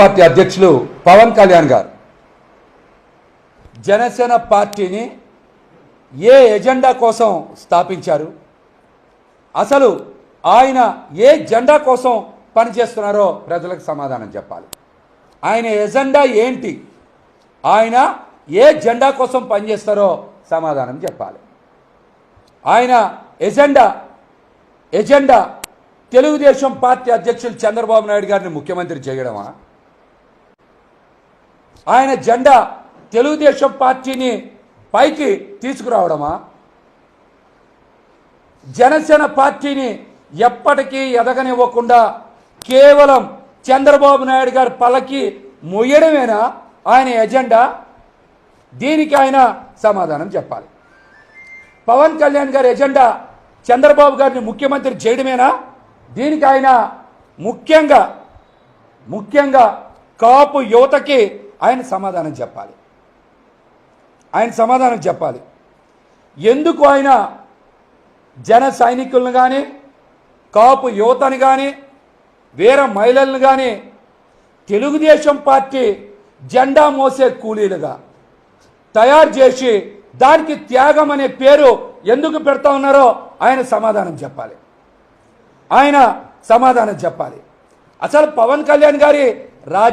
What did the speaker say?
Party అధ్యక్షులు పవన్ కళ్యాణ్ గారు. జనసేన పార్టీని ఏ ఎజెండా కోసం స్థాపించారు? అసలు ఆయన ఏ జెండా కోసం పనిచేస్తున్నారో ప్రజలకు సమాధానం చెప్పాలి. ఆయన ఎజెండా ఏంటి? ఆయన ఏ జెండా కోసం పనిచేస్తారో సమాధానం చెప్పాలి. ఆయన ఎజెండా ఎజెండా తెలుగుదేశం పార్టీ అధ్యక్షులు చంద్రబాబు నాయుడు గారిని ముఖ్యమంత్రి చేయడమా? ఆయన జెండా తెలుగుదేశం పార్టీని పైకి తీసుకురావడమా? జనసేన పార్టీని ఎప్పటికీ ఎదగనివ్వకుండా కేవలం చంద్రబాబు నాయుడు గారి పల్లకి మొయ్యడమేనా ఆయన ఎజెండా? దీనికి ఆయన సమాధానం చెప్పాలి. పవన్ కళ్యాణ్ గారి ఎజెండా చంద్రబాబు గారిని ముఖ్యమంత్రి చేయడమేనా? దీనికి ఆయన ముఖ్యంగా ముఖ్యంగా కాపు యువతకి ఆయన సమాధానం చెప్పాలి. ఆయన సమాధానం చెప్పాలి. ఎందుకు ఆయన జన సైనికులను కానీ కాపు యువతను కానీ వీర మహిళలను కానీ తెలుగుదేశం పార్టీ జెండా మోసే కూలీలుగా తయారు చేసి దానికి త్యాగం అనే పేరు ఎందుకు పెడతా ఉన్నారో ఆయన సమాధానం చెప్పాలి. ఆయన సమాధానం చెప్పాలి. అసలు పవన్ కళ్యాణ్ గారి రాజ